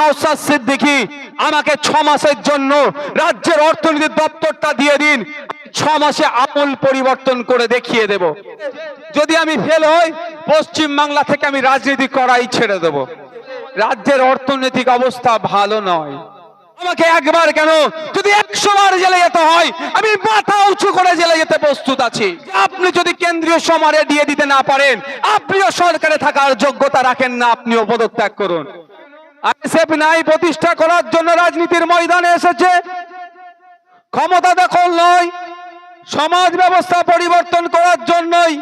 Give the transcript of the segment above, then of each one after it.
নওসাদ সিদ্দিকী, আমাকে ছ মাসের জন্য রাজ্যের অর্থনীতি দপ্তরটা দিয়ে দিন ছ মাসে আমূল পরিবর্তন করে দেখিয়ে দেব। যদি আমি ফেল হই পশ্চিম বাংলা থেকে আমি রাজনীতি করাই ছেড়ে দেব। রাজ্যের অর্থনৈতিক অবস্থা ভালো নয়। আমাকে একবার কেন, যদি একশো বার জেলে যেতে হয়, আমি মাথা উঁচু করে জেলে যেতে প্রস্তুত আছি। আপনি যদি কেন্দ্রীয় সমারে দিয়ে দিতে না পারেন, আপনিও সরকারে থাকার যোগ্যতা রাখেন না, আপনিও পদত্যাগ করুন। আইএসএফ নাই প্রতিষ্ঠা করার জন্য রাজনীতির ময়দানে এসেছে। ক্ষমতা দখল নয়, সমাজ ব্যবস্থা পরিবর্তন করার জন্যই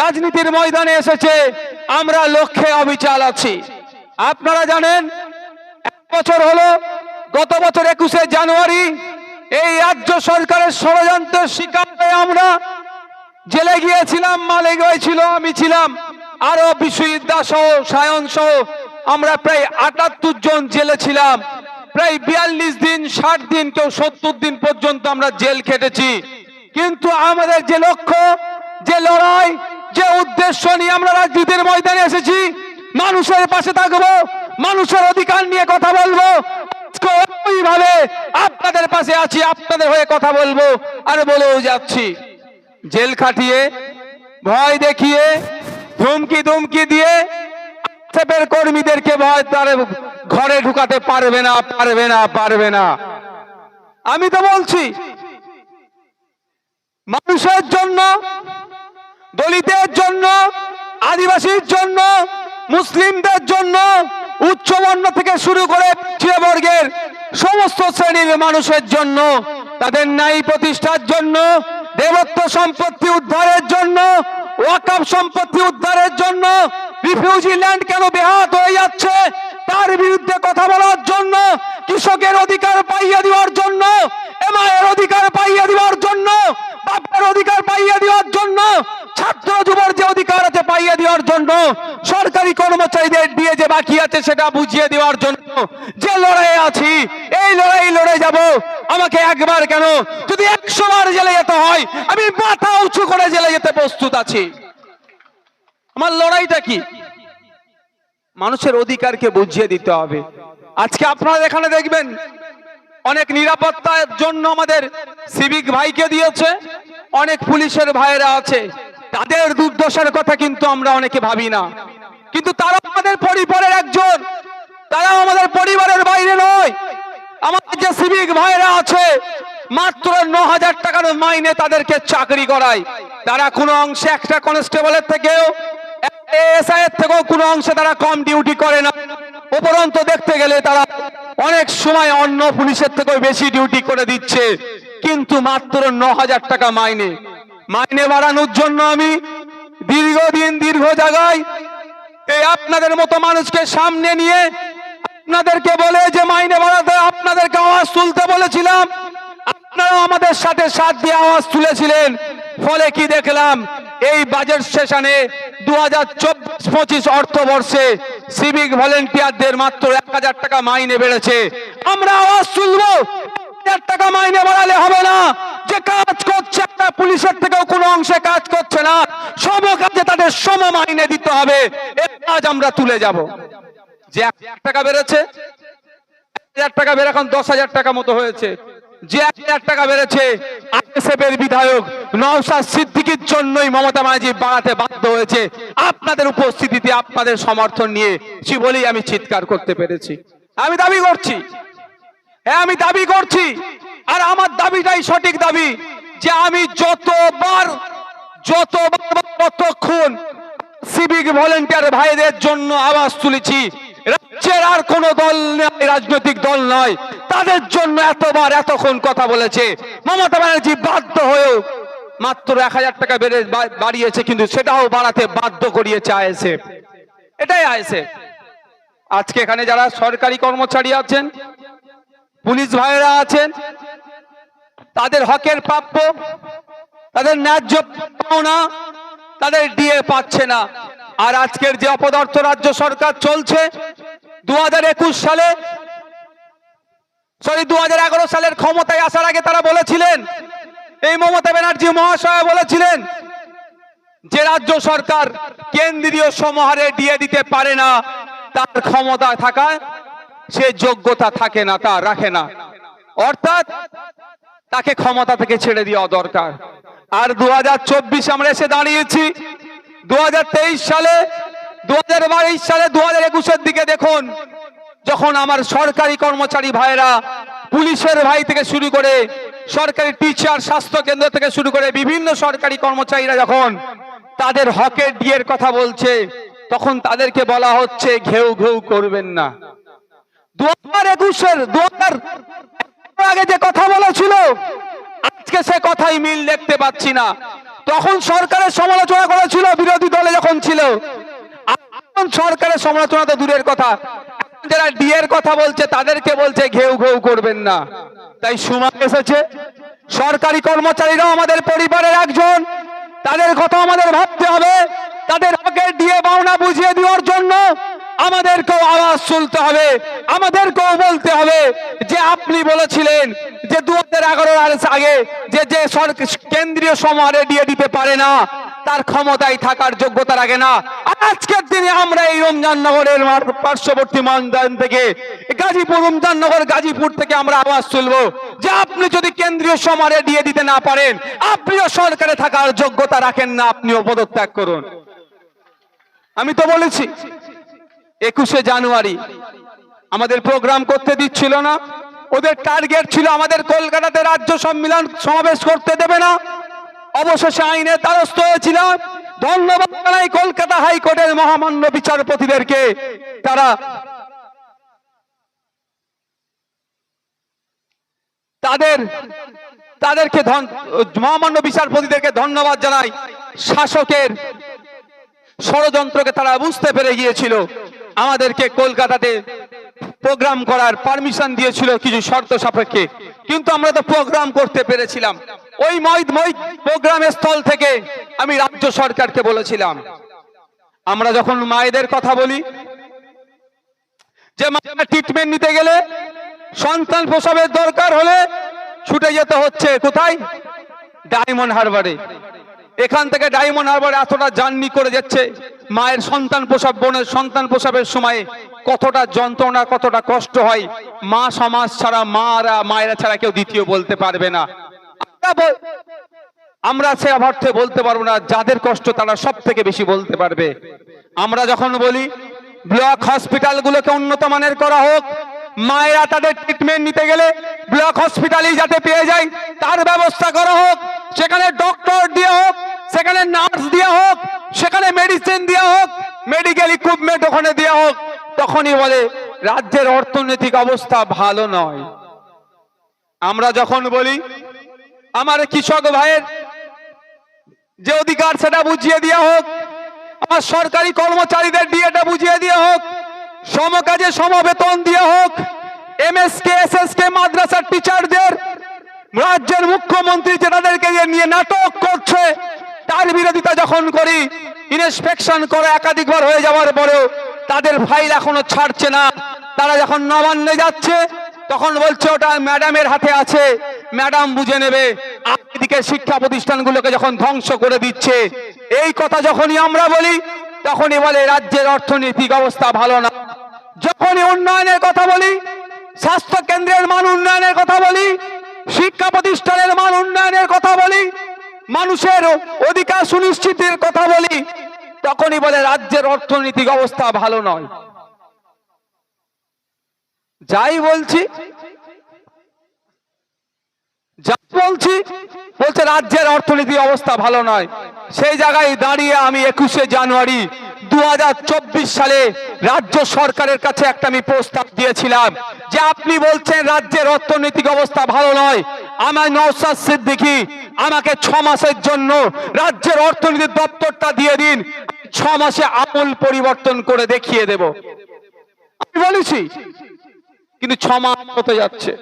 রাজনীতির ময়দানে এসেছে। আমরা লক্ষ্যে অবিচাল আছি। আপনারা জানেন, এক বছর হলো, গত বছর একুশে জানুয়ারি, এই রাজ্য সরকারের ষড়যন্ত্রের শিকার হয়ে আমরা জেলে গিয়েছিলাম মালে গিয়েছিল আমি ছিলাম আরও বিশ্ববিদ্যা সহ, সায়ন সহ আমরা প্রায় আটাত্তর জন জেলে ছিলাম। প্রায় বিয়াল্লিশ দিন, ষাট দিন, কেউ সত্তর দিন পর্যন্ত আমরা জেল খেটেছি। কিন্তু আমাদের যে লক্ষ্য, যে লড়াই, যে উদ্দেশ্য নিয়ে আমরা রাজনীতির ময়দানে এসেছি, মানুষের পাশে থাকব, মানুষের অধিকার নিয়ে কথা বলব ওইভাবে আপনাদের পাশে আছি, আপনাদের হয়ে কথা বলব আর বলেও যাচ্ছি। জেল খাটিয়ে, ভয় দেখিয়ে, ধুমকি ধুমকি দিয়ে আইএসএফের কর্মীদেরকে ভয় তার ঘরে ঢুকাতে পারবে না পারবে না পারবে না। আমি তো বলছি, মানুষের জন্য, দলিতের জন্য, আদিবাসীর জন্য, মুসলিমদের জন্য উচ্চবর্ণ থেকে শুরু করে বর্গের সমস্ত শ্রেণির মানুষের জন্য, তাদের ন্যায় প্রতিষ্ঠার জন্য, দেবত্ব সম্পত্তি উদ্ধারের জন্য ওয়াকাব সম্পত্তি উদ্ধারের জন্য রিফিউজি ল্যান্ড কেন বেহাত হয়ে যাচ্ছে? তার বিরুদ্ধে কথা বলার জন্য, কৃষকের অধিকার পাইয়ে দেওয়ার জন্য, এমআইয়ের অধিকার পাইয়ে দেওয়ার জন্য, বাপের অধিকার পাইয়ে দেওয়ার জন্য, ছাত্র যুবর যে অধিকার আছে পাইয়ে দেওয়ার জন্য, সরকারি কর্মচারীদের দিয়ে যে বাকি আছে সেটা বুঝিয়ে দেওয়ার জন্য যে লড়াইয়ে আছি, এই লড়াই লড়ে যাব। আমাকে একবার কেন, যদি একশো বার জেলে যেতে হয়, আমি মাথা উঁচু করে জেলে যেতে প্রস্তুত আছি। আমার লড়াইটা কি? মানুষের অধিকারকে বুঝিয়ে দিতে হবে। আজকে আপনারা এখানে দেখবেন, অনেক নিরাপত্তার জন্য আমাদের সিভিক ভাইকে দিয়েছে, অনেক পুলিশের ভাইয়েরা আছে। তাদের দুর্দশার কথা কিন্তু আমরা অনেকে ভাবি না। কিন্তু তারা আমাদের পরিবারের একজন। তারা আমাদের পরিবারের বাইরে নয়। আমাদের যে সিভিক ভাইয়েরা আছে, মাত্র ন হাজার টাকার মাইনে তাদেরকে চাকরি করায়। তারা কোনো অংশে একটা কনস্টেবলের থেকেও এসআই এর থেকেও কোনো অংশে তারা কম ডিউটি করে না। উপরন্ত দেখতে গেলে তারা অনেক সময় অন্য পুলিশের থেকেও বেশি ডিউটি করে দিচ্ছে। কিন্তু মাত্র ন হাজার টাকা মাইনে। মাইনে বাড়ানোর জন্য আমি দীর্ঘদিন দীর্ঘ জায়গায় এই আপনাদের মতো মানুষকে সামনে নিয়ে আপনাদেরকে বলে যে মাইনে বাড়াতে আপনাদেরকে আওয়াজ তুলতে বলেছিলাম। আপনারা আমাদের সাথে সাথ দিয়ে আওয়াজ তুলেছিলেন। ফলে কি দেখলাম? এই বাজেট সেশনে দু হাজার চব্বিশ পঁচিশ অর্থবর্ষে সিভিক ভলেন্টিয়ারদের মাত্র এক হাজার টাকা মাইনে বেড়েছে। আমরা আওয়াজ তুলবো, হাজার টাকা মাইনে বাড়ালে হবে না। যে কাজ করছে একটা পুলিশের থেকেও কোনো অংশে কাজ করছে না। সব কাজে তাদের সম মাইনে দিতে হবে। এর কাজ আমরা তুলে যাব। যে এক হাজার টাকা বেড়েছে, এক হাজার টাকা বেড়ে এখন দশ হাজার টাকা মতো হয়েছে। যে এক হাজার টাকা বেড়েছে, আইএসএফের বিধায়ক নওশাদ সিদ্দিকির জন্যই মমতা ব্যানার্জি বাড়াতে বাধ্য হয়েছে। আপনাদের উপস্থিতিতে আপনাদের সমর্থন নিয়ে বলেই আমি চিৎকার করতে পেরেছি। আমি দাবি করছি। হ্যাঁ আমি দাবি করছি। আর আমার দাবিটাই সঠিক দাবি যে আমি যতবার যতবার ততক্ষণ সিভিক ভলেন্টিয়ার ভাইদের জন্য আওয়াজ তুলেছি রাজ্যের আর কোন দল নয় রাজনৈতিক দল নয়। তাদের জন্য এতবার এতক্ষণ কথা বলেছে। মমতা ব্যানার্জি বাধ্য হয়েও মাত্র এক হাজার টাকা বেড়ে বাড়িয়েছে, কিন্তু সেটাও বাড়াতে বাধ্য করিয়েছে আইএসএফ। এটাই আইএসএফ। আজকে এখানে যারা সরকারি কর্মচারী আছেন, পুলিশ ভাইয়েরা আছেন, তাদের হকের প্রাপ্য, তাদের ন্যায্য পাওনা, তাদের ডিএ পাচ্ছে না। আর আজকের যে অপদার্থ রাজ্য সরকার চলছে, দুহাজার একুশ সালে সরি দুহাজার এগারো সালের ক্ষমতায় আসার আগে তারা বলেছিলেন, এই মমতা ব্যানার্জি মহাশয় বলেছিলেন যে রাজ্য সরকার কেন্দ্রীয় সমাহারে দিয়ে দিতে পারে না, তার ক্ষমতা থাকায় সে যোগ্যতা থাকে না, তা রাখে না। অর্থাৎ তাকে ক্ষমতা থেকে ছেড়ে দেওয়া দরকার। আর দু আমরা এসে দাঁড়িয়েছি দু হাজার তেইশ সালে দু সালে দু হাজার দিকে দেখুন, যখন আমার সরকারি কর্মচারী ভাইরা পুলিশের ভাই থেকে শুরু করে সরকারি টিচার, স্বাস্থ্য কেন্দ্র থেকে শুরু করে বিভিন্ন সরকারি কর্মচারীরা যখন তাদের হকের ডিয়ের কথা বলছে, তখন তাদেরকে বলা হচ্ছে, ঘেউ ঘেউ করবেন না। দু হাজার একুশের দু হাজার আগে যে কথা বলেছিল আজকে সে কথাই মিল দেখতে পাচ্ছি না। তখন সরকারের সমালোচনা করেছিল বিরোধী দলে যখন ছিল। সরকারের সমালোচনা তো দূরের কথা। যারা ডিএর কথা বলছে, তাদেরকে বলছে, ঘেউ ঘেউ করবেন না। তাই সময় এসেছে। সরকারি কর্মচারীরাও আমাদের পরিবারের একজন। তাদের কথা আমাদের ভাবতে হবে। তাদের আগের দিয়ে পাওনা বুঝিয়ে দেওয়ার জন্য আমাদেরকেও আওয়াজ তুলতে হবে, আমাদেরকেও বলতে হবে যে আপনি বলেছিলেন যে দু হাজার এগারো আগে যে যে কেন্দ্রীয় সমারে দিয়ে দিতে পারে না, তার ক্ষমতায় থাকার যোগ্যতা রাখে না। আজকের দিনে আমরা এই রমজান নগরের পার্শ্ববর্তী ময়দান থেকে, গাজীপুর রমজান নগর, গাজীপুর থেকে আমরা আওয়াজ তুলবো যে আপনি যদি কেন্দ্রীয় সমারে দিয়ে দিতে না পারেন, আপনিও সরকারে থাকার যোগ্যতা রাখেন না, আপনিও পদত্যাগ করুন। আমি তো বলেছি একুশে জানুয়ারি। আমাদের প্রোগ্রাম করতে দিচ্ছিল না। ওদের টার্গেট ছিল আমাদের কলকাতাতে রাজ্য সম্মেলন সমাবেশ করতে দেবে না। অবশেষে আইনের দ্বারস্থ হয়েছিলাম ধন্যবাদ জানাই কলকাতা হাইকোর্টের মহামান্য বিচারপতিদেরকে। তারা তাদের, তাদেরকে মহামান্য বিচারপতিদেরকে ধন্যবাদ জানাই। শাসকের ষড়যন্ত্রকে তারা বুঝতে পেরে গিয়েছিল। আমাদেরকে কলকাতাতে প্রোগ্রাম করার পারমিশন দিয়েছিল কিছু শর্ত সাপেক্ষে। কিন্তু আমরা তো প্রোগ্রাম করতে পেরেছিলাম। ওই মই প্রোগ্রামের স্থল থেকে আমি রাজ্য সরকারকে বলেছিলাম। আমরা যখন মায়েদের কথা বলি, যে মায়েরা ট্রিটমেন্ট নিতে গেলে সন্তান প্রসবের দরকার হলে ছুটে যেতে হচ্ছে। কোথায়? ডায়মন্ড হারবারে। এখান থেকে ডায়মন্ড হারবারে এতটা জার্নি করে যাচ্ছে। মায়ের সন্তান প্রসব, বোনের সন্তান প্রসবের সময় কতটা যন্ত্রণা, কতটা কষ্ট হয়, মা সমাজ ছাড়া, মারা, মায়েরা ছাড়া কেউ দ্বিতীয় বলতে পারবে না। আমরা সে অর্থে বলতে পারব না, যাদের কষ্ট তারা সব থেকে বেশি বলতে পারবে। আমরা যখন বলি, ব্লক হসপিটালগুলোকে উন্নত মানের করা হোক, মায়েরা তাদের ট্রিটমেন্ট নিতে গেলে ব্লক হসপিটালেই যাতে পেয়ে যায়, তার ব্যবস্থা করা হোক, সেখানে ডক্টর দিয়ে হোক, সেখানে নার্স দিয়ে হোক সেখানে মেডিসিন দেওয়া হোক মেডিকেল ইকুইপমেন্ট ওখানে দেওয়া হোক, তখনই বলে, রাজ্যের অর্থনৈতিক অবস্থা ভালো নয়। আমরা যখন বলি, আমার কৃষক ভাইয়ের যে অধিকার সেটা বুঝিয়ে দেওয়া হোক, আমার সরকারি কর্মচারীদের ডিএটা বুঝিয়ে দেওয়া হোক সমকাজে সমবেতন দেওয়া হোক এমএসকে এসএসকে মাদ্রাসার টিচারদের রাজ্যের মুখ্যমন্ত্রী যে তাদেরকে নিয়ে নাটক করছে তার বিরোধিতা যখন করি ইন্সপেকশন করে একাধিকবার হয়ে যাওয়ার পরেও তাদের ফাইল এখনও ছাড়ছে না। তারা যখন নবান্নে যাচ্ছে, তখন বলছে, ওটা ম্যাডামের হাতে আছে ম্যাডাম বুঝে নেবে। এদিকে শিক্ষা প্রতিষ্ঠানগুলোকে যখন ধ্বংস করে দিচ্ছে, এই কথা যখনই আমরা বলি, তখনই বলে, রাজ্যের অর্থনৈতিক অবস্থা ভালো না। যখনই উন্নয়নের কথা বলি স্বাস্থ্য কেন্দ্রের মান উন্নয়নের কথা বলি, শিক্ষা প্রতিষ্ঠানের মান উন্নয়নের কথা বলি মানুষের অধিকার সুনিশ্চিতের কথা বলি, তখনই বলে রাজ্যের অর্থনৈতিক অবস্থা ভালো নয়। যাই বলছি, যা বলছি, বলছে রাজ্যের অর্থনীতি অবস্থা ভালো নয়। সেই জায়গায় দাঁড়িয়ে আমি একুশে জানুয়ারি দু হাজার চব্বিশ সালে রাজ্য সরকারের কাছে একটা আমি প্রস্তাব দিয়েছিলাম যে আপনি বলছেন রাজ্যের অর্থনৈতিক অবস্থা ভালো নয়। আমার নওসাদ সিদ্দিকি, আমাকে ছ মাসের জন্য রাজ্যের অর্থনীতির দপ্তরটা দিয়ে দিন, ছ মাসে আমূল পরিবর্তন করে দেখিয়ে দেব। আমি বলেছি, কিন্তু ছ মাস হতে যাচ্ছে।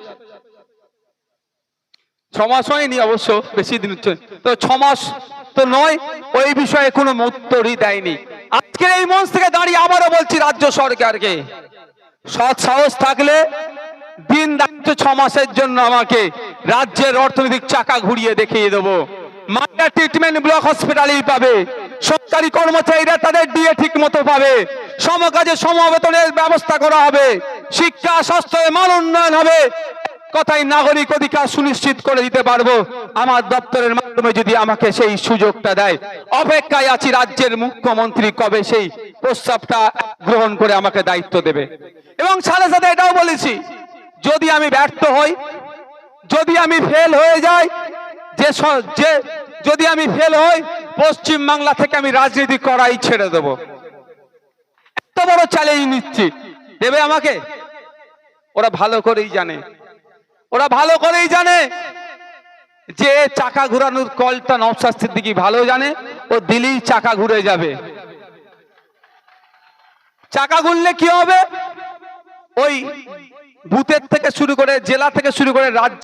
ছ মাস হয়নি অবশ্য, বেশি দিন তো ছ মাস তো নয়, ওই বিষয়ে কোনো উত্তরই দেয়নি। আজকের এই মঞ্চ থেকে দাঁড়িয়ে আবারও বলছি রাজ্য সরকারকে, সৎ সাহস থাকলে দিন দায়িত্ব ছ মাসের জন্য আমাকে রাজ্যের অর্থনৈতিক চাকা ঘুরিয়ে দেখিয়ে দেবো। মায়েরা ট্রিটমেন্ট ব্লক হসপিটালেই পাবে। সরকারি কর্মচারীরা তাদের ডিএ ঠিক মতো পাবে। সমকাজে সমবেতনের ব্যবস্থা করা হবে। শিক্ষা স্বাস্থ্য মান উন্নয়ন হবে। কথাই নাগরিক অধিকার সুনিশ্চিত করে দিতে পারব। আমার দপ্তরের মাধ্যমে যদি আমাকে সেই সুযোগটা দেয়। অপেক্ষায় আছি রাজ্যের মুখ্যমন্ত্রী কবে সেই প্রস্তাবটা গ্রহণ করে আমাকে দায়িত্ব দেবে। এবং সাথে সাথে এটাও বলেছি, যদি আমি ব্যর্থ হই যদি আমি ফেল হয়ে যাই, যে যে যদি আমি ফেল হই, পশ্চিম বাংলা থেকে আমি রাজনীতি করাই ছেড়ে দেব। এত বড় চ্যালেঞ্জ নিচ্ছি। দেবে আমাকে? ওরা ভালো করেই জানে। ওরা ভালো করেই জানে যে চাকা ঘুরানোর কলটা নবশাস্ত্রীর দিকে ভালো জানে, ও দিলেই চাকা ঘুরে যাবে। চাকা ঘুরলে কি হবে? ওই বুথের থেকে শুরু করে জেলা থেকে শুরু করে রাজ্য